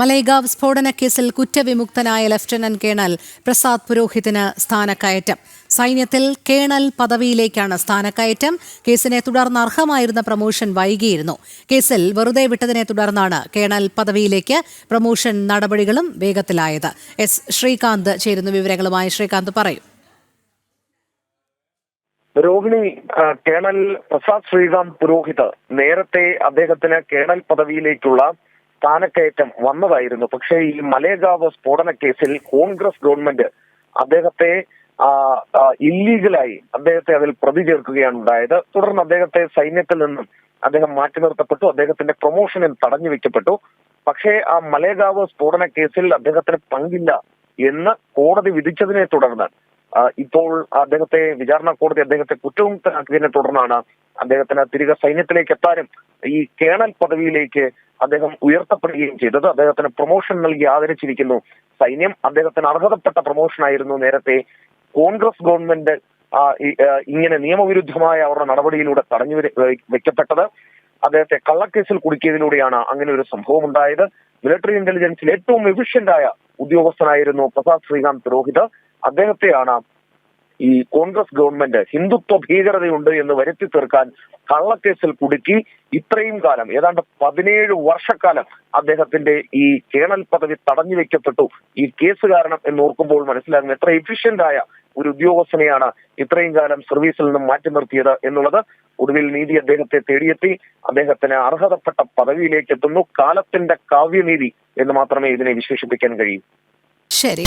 മലൈഗാവ് സ്ഫോടന കേസിൽ കുറ്റവിമുക്തനായ ലഫ്റ്റനന്റ് കേണൽ പ്രസാദ് പുരോഹിതിന് സ്ഥാനക്കയറ്റം. സൈന്യത്തിൽ കേണൽ പദവിയിലേക്കാണ് സ്ഥാനക്കയറ്റം. കേസിനെ തുടർന്ന് അർഹമായിരുന്ന പ്രമോഷൻ വൈകിയിരുന്നു. കേസിൽ വെറുതെ വിട്ടതിനെ തുടർന്നാണ് കേണൽ പദവിയിലേക്ക് പ്രമോഷൻ നടപടികളും വേഗത്തിലായത്. എസ് ശ്രീകാന്ത് ചേരുന്ന വിവരങ്ങളുമായി ശ്രീകാന്ത് പറയും. രോഹിണി കേണൽ പ്രസാദ് ശ്രീകാന്ത് പുരോഹിത് നേരത്തെ അദ്ദേഹത്തിന് കേണൽ പദവിയിലേക്കുള്ള സ്ഥാനക്കയറ്റം വന്നതായിരുന്നു. പക്ഷേ ഈ മലേഗാവ് സ്ഫോടന കേസിൽ കോൺഗ്രസ് ഗവൺമെന്റ് അദ്ദേഹത്തെ ഇല്ലീഗലായി അദ്ദേഹത്തെ അതിൽ പ്രതി ചേർക്കുകയാണ് ഉണ്ടായത്. തുടർന്ന് അദ്ദേഹത്തെ സൈന്യത്തിൽ നിന്നും അദ്ദേഹം മാറ്റി നിർത്തപ്പെട്ടു. അദ്ദേഹത്തിന്റെ പ്രൊമോഷനിൽ തടഞ്ഞു വെക്കപ്പെട്ടു. പക്ഷേ ആ മലേഗാവ് സ്ഫോടന കേസിൽ അദ്ദേഹത്തിന് പങ്കില്ല എന്ന് കോടതി വിധിച്ചതിനെ തുടർന്ന് ഇപ്പോൾ അദ്ദേഹത്തെ വിചാരണ കോടതി അദ്ദേഹത്തെ കുറ്റമുക്തനാക്കിയതിനെ തുടർന്നാണ് അദ്ദേഹത്തിന് തിരികെ സൈന്യത്തിലേക്ക് എത്താനും ഈ കേണൽ പദവിയിലേക്ക് അദ്ദേഹം ഉയർത്തപ്പെടുകയും ചെയ്തത്. അദ്ദേഹത്തിന് പ്രൊമോഷൻ നൽകി ആദരിച്ചിരിക്കുന്നു. സൈന്യം അദ്ദേഹത്തിന് അർഹതപ്പെട്ട പ്രൊമോഷൻ ആയിരുന്നു നേരത്തെ കോൺഗ്രസ് ഗവൺമെന്റ് ഇങ്ങനെ നിയമവിരുദ്ധമായ അവരുടെ നടപടിയിലൂടെ തടഞ്ഞു വെക്കപ്പെട്ടത്. അദ്ദേഹത്തെ കള്ളക്കേസിൽ കുടുക്കിയതിലൂടെയാണ് അങ്ങനെ ഒരു സംഭവം ഉണ്ടായത്. മിലിറ്ററി ഇന്റലിജൻസിൽ ഏറ്റവും എഫിഷ്യന്റ് ആയ ഉദ്യോഗസ്ഥനായിരുന്നു പ്രസാദ് ശ്രീകാന്ത് പുരോഹിത്. അദ്ദേഹത്തെയാണ് ഈ കോൺഗ്രസ് ഗവൺമെന്റ് ഹിന്ദുത്വ ഭീകരതയുണ്ട് എന്ന് വരുത്തി തീർക്കാൻ കള്ളക്കേസിൽ കുടുക്കി ഇത്രയും കാലം ഏതാണ്ട് പതിനേഴ് വർഷക്കാലം അദ്ദേഹത്തിന്റെ ഈ കേണൽ പദവി തടഞ്ഞു വെക്കപ്പെട്ടു. ഈ കേസ് കാരണം എന്ന് ഓർക്കുമ്പോൾ മനസ്സിലാകുന്ന എത്ര എഫിഷ്യന്റ് ആയ ഒരു ഉദ്യോഗസ്ഥനെയാണ് ഇത്രയും കാലം സർവീസിൽ നിന്നും മാറ്റി നിർത്തിയത് എന്നുള്ളത്. ഒടുവിൽ നീതി അദ്ദേഹത്തെ തേടിയെത്തി. അദ്ദേഹത്തിന് അർഹതപ്പെട്ട പദവിയിലേക്ക് എത്തുന്നു. കാലത്തിന്റെ കാവ്യനീതി എന്ന് മാത്രമേ ഇതിനെ വിശേഷിപ്പിക്കാൻ കഴിയൂ. ശരി.